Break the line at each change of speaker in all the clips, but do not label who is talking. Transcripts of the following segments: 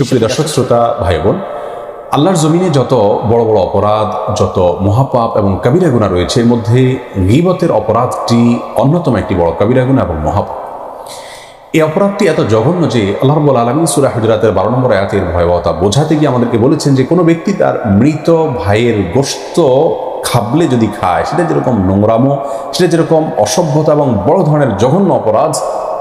সুপ্রিয় দর্শক, শ্রোতা ভাই বোন আল্লাহর জমিনে যত বড় বড় অপরাধ, যত মহাপাপ এবং কবিরা গুণা রয়েছে, এর মধ্যে গিবতের অপরাধটি অন্যতম একটি বড় কবিরা গুণা এবং মহাপাপ। এই অপরাধটি এত জঘন্য যে আল্লাহ রব্বুল আলমী সুরা হুজরাতের বারো নম্বর আয়াতের ভয়াবহতা বোঝাতে গিয়ে আমাদেরকে বলেছেন যে কোনো ব্যক্তি তার মৃত ভাইয়ের গোস্ত খাবলে যদি খায়, সেটা যেরকম নোংরামো, সেটা যেরকম অসভ্যতা এবং বড় ধরনের জঘন্য অপরাধ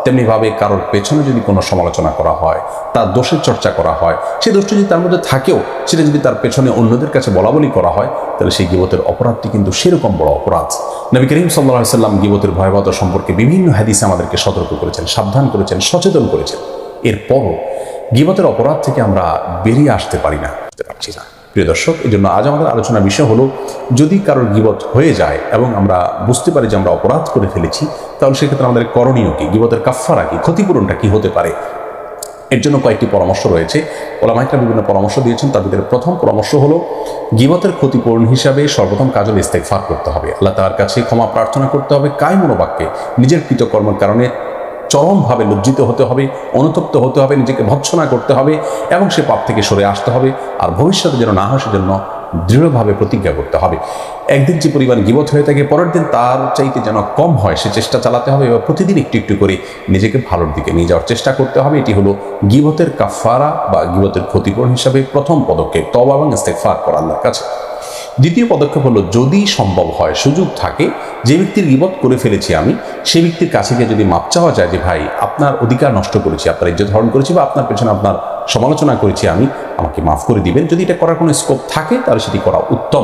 তেমনিভাবে কারোর পেছনে যদি কোনো সমালোচনা করা হয়, তার দোষের চর্চা করা হয় সেই দোষটি যদি তার মধ্যে থাকেও, সেটা যদি তার পেছনে অন্যদের কাছে বলা বলি করা হয়, তাহলে সেই গিবতের অপরাধটি কিন্তু সেরকম বড় অপরাধ। নবী করিম সাল্লাহ সাল্লাম গিবতের ভয়াবহতা সম্পর্কে বিভিন্ন হাদিসে আমাদেরকে সতর্ক করেছেন, সাবধান করেছেন, সচেতন করেছেন। এরপরও গিবতের অপরাধ থেকে আমরা বেরিয়ে আসতে পারি না বুঝতে পারছি না। প্রিয় দর্শক, এই জন্য আজ আমাদের আলোচনার বিষয় হলো, যদি কারোর গিবত হয়ে যায় এবং আমরা বুঝতে পারি যে আমরা অপরাধ করে ফেলেছি, তাহলে সেক্ষেত্রে আমাদের করণীয় কি? গিবতের কাফারা কি? ক্ষতিপূরণটা কি হতে পারে? এর জন্য কয়েকটি পরামর্শ রয়েছে। ওলামাইকরা বিভিন্ন পরামর্শ দিয়েছেন। ভিতরে প্রথম পরামর্শ হলো, গিবতের ক্ষতিপূরণ হিসাবে সর্বপ্রথম কাজল ইস্তেকফার করতে হবে। আল্লাহ তার কাছে ক্ষমা প্রার্থনা করতে হবে। কায় মনোবাক্যে নিজের কৃতকর্মের কারণে চরমভাবে লজ্জিত হতে হবে, অনুতপ্ত হতে হবে, নিজেকে ভৎসনা করতে হবে এবং সে পাপ থেকে সরে আসতে হবে আর ভবিষ্যতে যেন না হয় সেজন্য দৃঢ়ভাবে প্রতিজ্ঞা করতে হবে। একদিন যে পরিমাণ গিবত হয়ে থাকে, পরের দিন তার চাইতে যেন কম হয়, সে চেষ্টা চালাতে হবে এবং প্রতিদিন একটু একটু করে নিজেকে ভালোর দিকে নিয়ে যাওয়ার চেষ্টা করতে হবে। এটি হলো গিবতের কাফারা বা গিবতের ক্ষতিপূরণ হিসাবে প্রথম পদক্ষেপ। তবা এবং ইস্তেকফার করা কাছে। দ্বিতীয় পদক্ষেপ হলো, যদি সম্ভব হয়, সুযোগ থাকে, যে ব্যক্তির গিবত করে ফেলেছি আমি সেই ব্যক্তির কাছে গিয়ে যদি মাপ চাওয়া যায় যে, ভাই, আপনার অধিকার নষ্ট করেছি, আপনার ইজ্জত হরণ করেছি বা আপনার পেছনে আপনার সমালোচনা করেছি আমি, আমাকে মাফ করে দিবেন। যদি এটা করার কোনো স্কোপ থাকে, তাহলে সেটি করা উত্তম।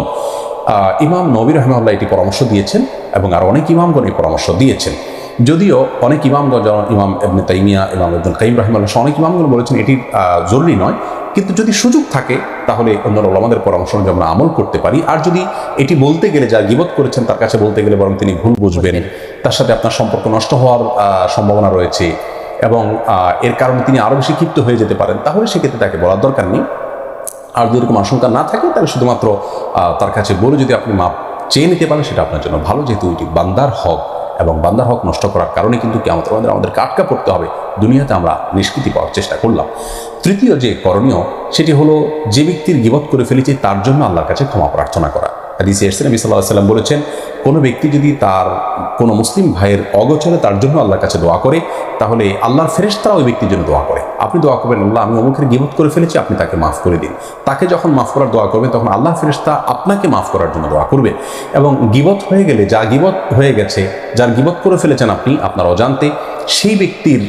ইমাম নবীর রহমাল্লাহ এটি পরামর্শ দিয়েছেন এবং আরও অনেক ইমামগণ এই পরামর্শ দিয়েছেন। যদিও অনেক ইমামগণ, যেমন ইমাম এবনে তাইমিয়া, ইমাম আব্দুল কাইম রহমাল্লাহ অনেক ইমামগণ বলেছেন এটি জরুরি নয়। কিন্তু যদি সুযোগ থাকে, তাহলে অন্য আমাদের পরামর্শ অনুযায়ী আমরা আমল করতে পারি। আর যদি এটি বলতে গেলে যা গিবত করেছেন, তার কাছে বলতে গেলে বরং তিনি ভুল বুঝবেন। তার সাথে আপনার সম্পর্ক নষ্ট হওয়ার সম্ভাবনা রয়েছে এবং এর কারণে তিনি আরও বেশি ক্ষিপ্ত হয়ে যেতে পারেন, তাহলে সেক্ষেত্রে তাকে বলার দরকার নেই। আর যদি এরকম আশঙ্কা না থাকে, তাহলে শুধুমাত্র তার কাছে বলে যদি আপনি মাপ চেয়ে নিতে পারেন, সেটা আপনার জন্য ভালো, যেহেতু এটি বান্দার হক। এবং বান্দার হক নষ্ট করার কারণে কিন্তু কেমন আমাদের আমাদের আমাদেরকে আটকা পড়তে হবে। দুনিয়াতে আমরা নিষ্কৃতি পাওয়ার চেষ্টা করলাম। তৃতীয় যে করণীয়, সেটি হলো যে ব্যক্তির গিবত করে ফেলেছে, তার জন্য আল্লাহর কাছে ক্ষমা প্রার্থনা করা। হাদিসে নবী সাল্লাহ সাল্লাম বলেছেন, কোনো ব্যক্তি যদি তার কোনো মুসলিম ভাইয়ের অগোচরে তার জন্য আল্লাহর কাছে দোয়া করে, তাহলে আল্লাহর ফেরেস্তারা ওই ব্যক্তির জন্য দোয়া করে। আপনি দোয়া করবেন, আল্লাহ, আমি অমুকের গিবত করে ফেলেছি, আপনি তাকে মাফ করে দিন। তাকে যখন মাফ করার দোয়া করবেন, তখন আল্লাহ ফেরেশতা আপনাকে মাফ করার জন্য দোয়া করবে। এবং গিবত হয়ে গেলে, যা গিবত হয়ে গেছে, যার গিবত করে ফেলেছেন আপনি, আপনার অজান্তে, সেই ব্যক্তির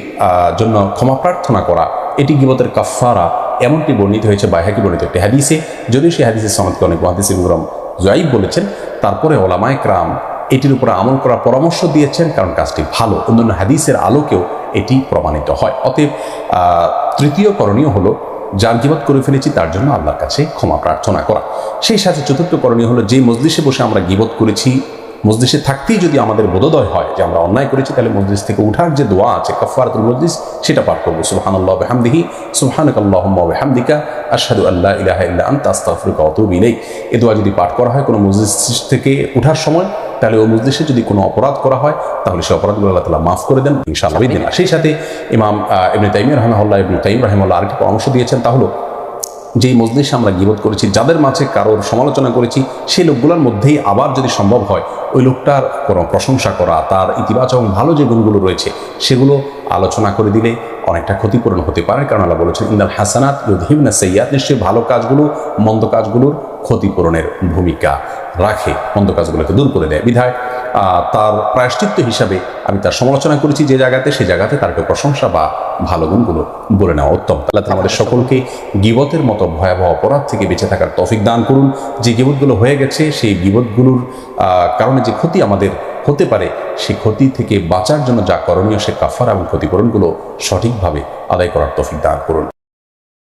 জন্য ক্ষমা প্রার্থনা করা, এটি গিবতের কাফারা এমনটি বর্ণিত হয়েছে, বাইহাকি বর্ণিত একটি হাদিসে। যদিও সেই হাদিসের সমাজকে অনেক মহাদিস ইবরাম জয়ীব বলেছেন, তারপরে ওলামায় ক্রাম এটির উপরে আমল করার পরামর্শ দিয়েছেন, কারণ কাজটি ভালো। অন্যান্য হাদিসের আলোকেও এটি প্রমাণিত হয়। অতএব তৃতীয় করণীয় হলো, যার গিবত করে ফেলেছি তার জন্য আল্লাহর কাছে ক্ষমা প্রার্থনা করা। সেই সাথে চতুর্থ করণীয় হলো, যে মজলিসে বসে আমরা গিবত করেছি মসজিদে থাকতেই যদি আমাদের বোধোদয় হয় যে আমরা অন্যায় করেছি তাহলে মসজিদ থেকে উঠার যে দোয়া আছে কাফারাতুল মসজিদ সেটা পাঠ করব। সুবহানাল্লাহ বিহামদিহি বিহামদিকা আশহাদু আল্লা ইলাহা ইল্লা আনতা আস্তাগফিরুকা ওয়া আতুবু ইলাইক। এই দোয়া যদি পাঠ করা হয় কোনো মসজিদ থেকে উঠার সময় তাহলে ওই মসজিদে যদি কোনো অপরাধ করা হয় তাহলে সেই অপরাধগুলো আল্লাহ তালা মাফ করে দেন ইনশাআল্লাহ। দিন সেই সাথে ইমাম ইবনে তাইমিয়া রহমাহুল্লাহ ইবনে তাইম রহমাল্লাহ আরেকটি পরামর্শ দিয়েছেন তা হলো যেই মজলিসে আমরা গিবত করেছি, যাদের মাঝে কারোর সমালোচনা করেছি, সেই লোকগুলোর মধ্যেই আবার যদি সম্ভব হয়, ওই লোকটার কোনো প্রশংসা করা, তার ইতিবাচক ভালো যে গুণগুলো রয়েছে, সেগুলো আলোচনা করে দিলে অনেকটা ক্ষতিপূরণ হতে পারে। কারণ আল্লাহ বলেছেন ইন্দাল হাসানাত ইউদহিবনা সৈয়াদ নিশ্চয়ই ভালো কাজগুলো, মন্দ কাজগুলোর ক্ষতিপূরণের ভূমিকা রাখে, মন্দ কাজগুলোকে দূর করে দেয়। বিধায় তার প্রায়শ্চিত্ত হিসাবে আমি তার সমালোচনা করেছি যে জায়গাতে, সে জায়গাতে তার প্রশংসা বা ভালো গুণগুলো বলে নেওয়া উত্তম। তাআলা আমাদের সকলকে গিবতের মতো ভয়াবহ অপরাধ থেকে বেঁচে থাকার তফিক দান করুন। যে গিবতগুলো হয়ে গেছে, সেই গিবতগুলোর কারণে যে ক্ষতি আমাদের হতে পারে সেই ক্ষতি থেকে বাঁচার জন্য যা করণীয়, সে কাফার এবং ক্ষতিপূরণগুলো সঠিকভাবে আদায় করার তফিক দান করুন।